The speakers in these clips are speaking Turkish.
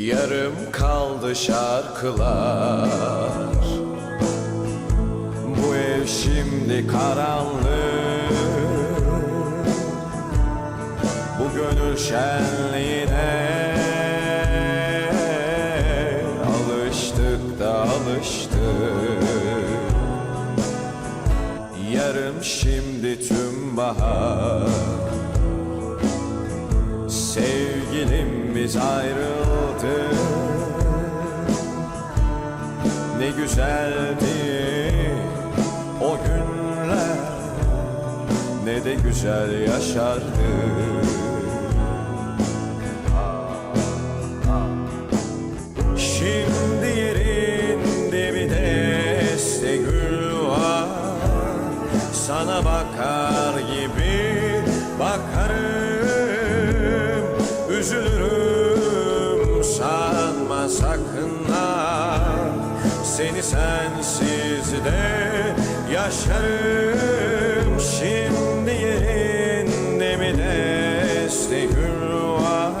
Yarım kaldı şarkılar. Bu ev şimdi karanlık. Bu gönül şenliğine Alıştık da alıştık. Yarım şimdi tüm bahar Sevgilim biz ayrıldık Ne güzeldi o günler Ne de güzel yaşardık Şimdi yerinde bir deste gül var. Sana bakar Seni sensiz de yaşarım Şimdi yerinde mi deste var?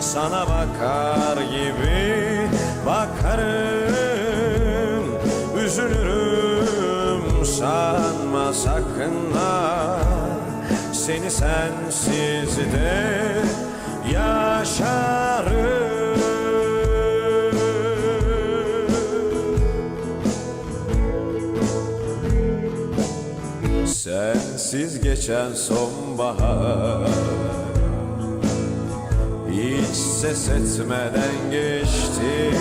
Sana bakar gibi bakarım Üzülürüm sanma sakın ha. Seni sensiz de yaşarım Sensiz geçen sonbahar. Hiç ses etmeden geçti.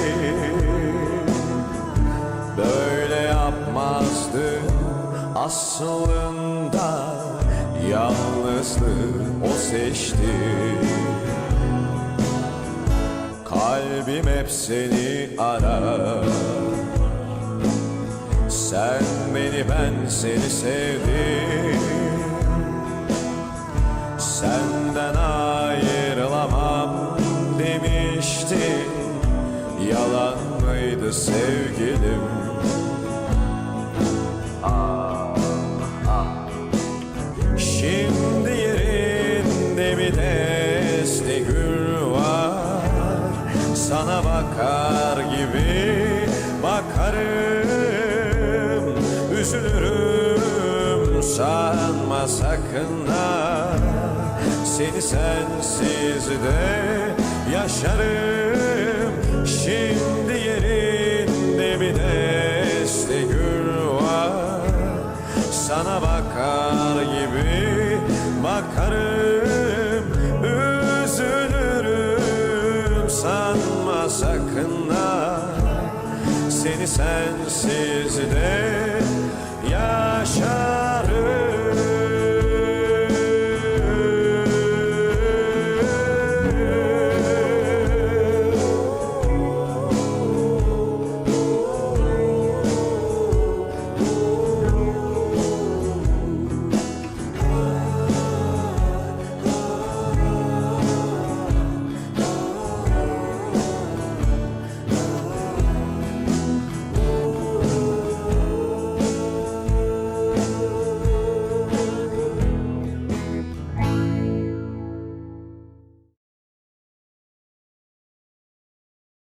Böyle yapmazdı aslında Yalnızlığı o seçti. Kalbim hep seni arar Sen beni ben seni sevdim. Senden ayrılamam demiştin. Yalan mıydı sevgilim. Şimdi yerinde bir deste gül var. Sana bakar gibi bakarım Üzülürüm. Sanma sakın ha. Seni sensiz de yaşarım. Şimdi yerinde bir deste gül var. Sana bakar gibi bakarım. Üzülürüm. Sanma sakın ha. Seni sensiz de